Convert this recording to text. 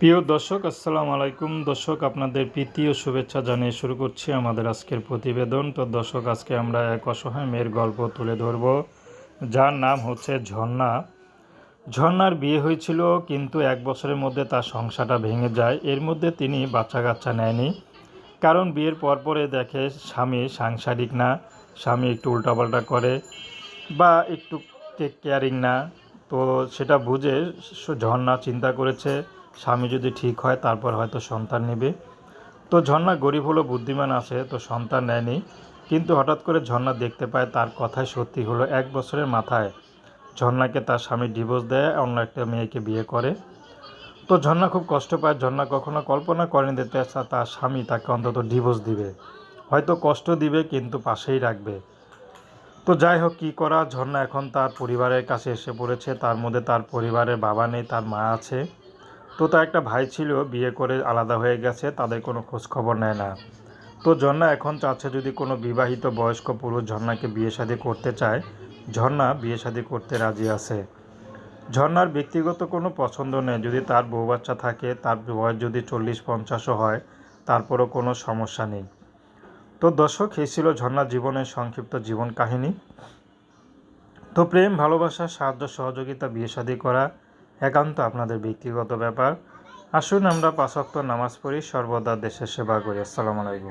প্রিয় দর্শক, আসসালামু আলাইকুম। দর্শক, আপনাদের প্রীতি ও শুভেচ্ছা জানিয়ে শুরু করছি আমাদের আজকের প্রতিবেদন। তো দর্শক, আজকে আমরা এক অসহায় মেয়ের গল্প তুলে ধরব, যার নাম হচ্ছে ঝর্ণা। ঝর্ণার বিয়ে হয়েছিল, কিন্তু এক বছরের মধ্যে তার সংসারটা ভেঙে যায়। এর মধ্যে তিনি বাচ্চা কাচ্চা নেয়নি। কারণ বিয়ের পরপরে দেখে স্বামী সাংসারিক না, স্বামী একটু উল্টাপাল্টা করে বা একটু কেয়ারিং না। তো সেটা বুঝে ঝর্ণা চিন্তা করেছে। স্বামী যদি ঠিক হয়, তারপর হয়তো সন্তান নেবে। তো ঝর্ণা গরিব হলো, বুদ্ধিমান আছে, তো সন্তান নেয়নি। কিন্তু হঠাৎ করে ঝর্ণা দেখতে পায়, তার কথাই সত্যি হলো, এক বছরের মাথায়। ঝর্ণাকে তার স্বামী ডিভোর্স দেয়, অন্য একটা মেয়েকে বিয়ে করে। তো ঝর্ণা খুব কষ্ট পায়, ঝর্ণা কখনো কল্পনা করেনি যে তার স্বামী তাকে অন্তত ডিভোর্স দিবে। হয়তো কষ্ট দিবে, কিন্তু পাশেই রাখবে। তো যাই হোক, কী করা, ঝর্ণা এখন তার পরিবারের কাছে এসে পড়েছে, তার মধ্যে তার পরিবারের বাবা নেই, তার মা আছে। তো তার একটা ভাই ছিল, বিয়ে করে আলাদা হয়ে গেছে, তাদের কোনো খোঁজখবর নেয় না। তো ঝর্ণা এখন চাচ্ছে যদি কোনো বিবাহিত বয়স্ক পুরুষ ঝর্ণাকে বিয়ে শাদী করতে চায়, ঝর্ণা বিয়ে শাদী করতে রাজি আছে। ঝর্ণার ব্যক্তিগত কোনো পছন্দ নেই, যদি তার বউ বাচ্চা থাকে, তার বয়স যদি চল্লিশ পঞ্চাশও হয়, তারপরও কোনো সমস্যা নেই। তো দর্শক, এই ছিল ঝর্ণার জীবনের সংক্ষিপ্ত জীবন কাহিনী। তো প্রেম, ভালোবাসা, সাহায্য, সহযোগিতা, বিয়ে শাদী করা একান্ত আপনাদের ব্যক্তিগত ব্যাপার। আসুন আমরা পাঁচক্ত নামাজ পড়ি, সর্বদা দেশের সেবা করি। আসসালামু আলাইকুম।